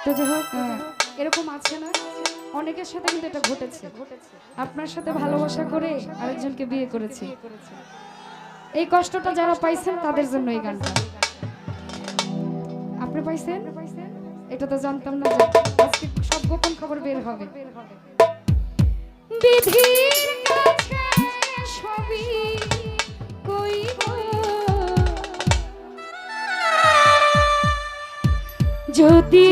আহ, এরকম আছে না? অনেকের সাথে কিন্তু এটা ঘটেছে। আপনার সাথে ভালোবাসা করে আরেকজনকে বিয়ে করেছি। এই কষ্টটা যারা পাইছেন তাদের জন্য এই গানটা। আপনি পাইছেন? এটা তো জানতাম না আজকে সব গোপন খবর বের হবে। বিধির কাছে সবই কইব। যদি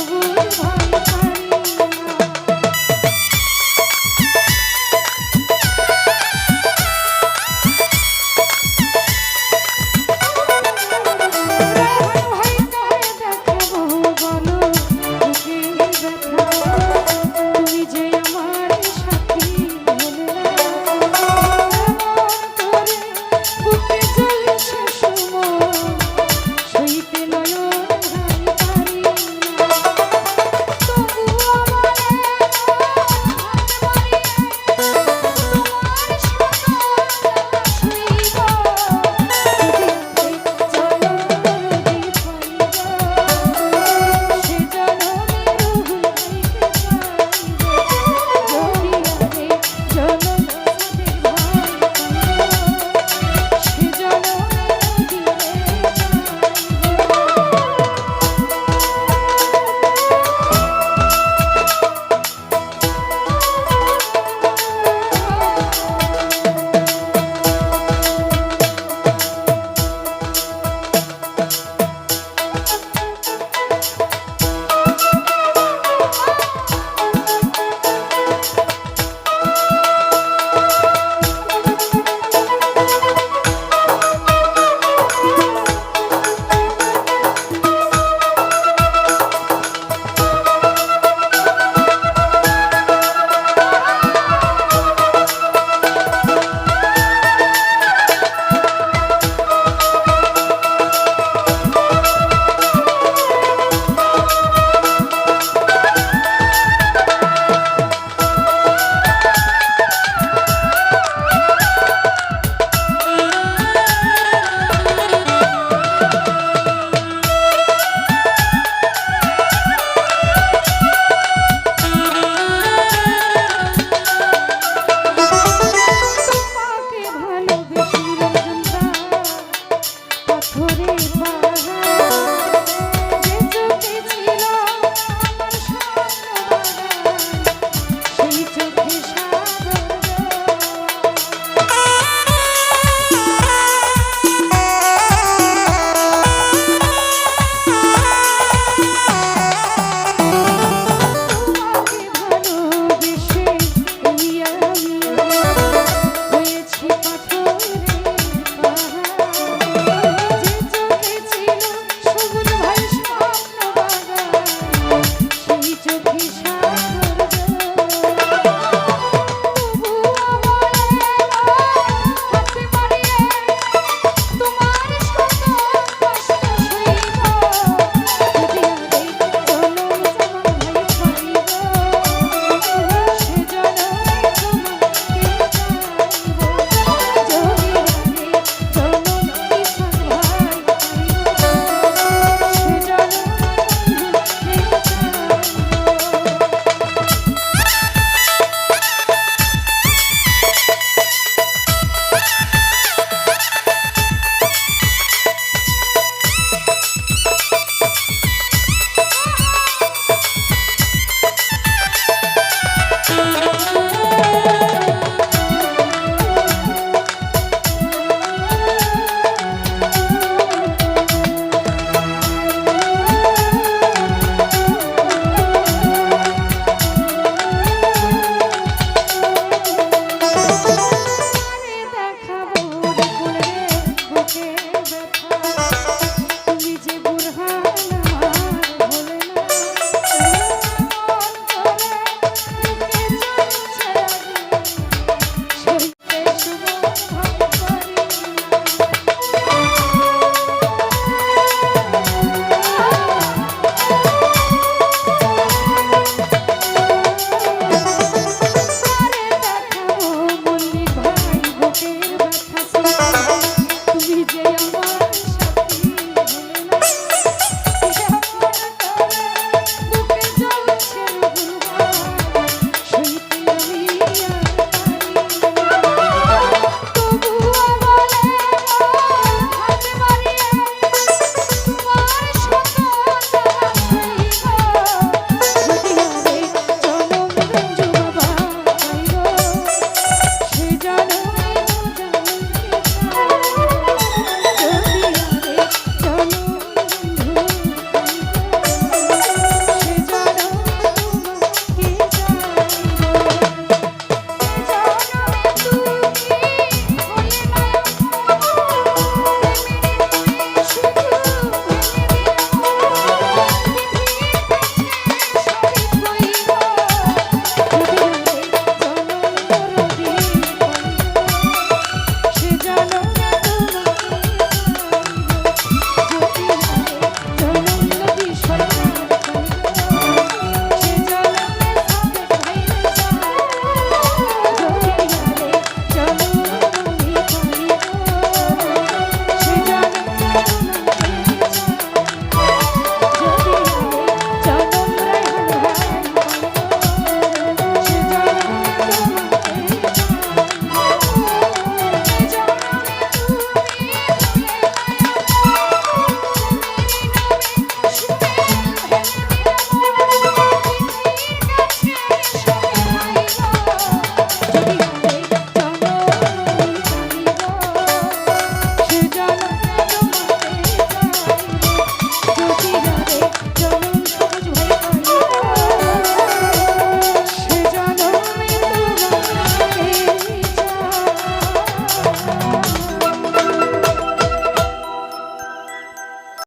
ভুল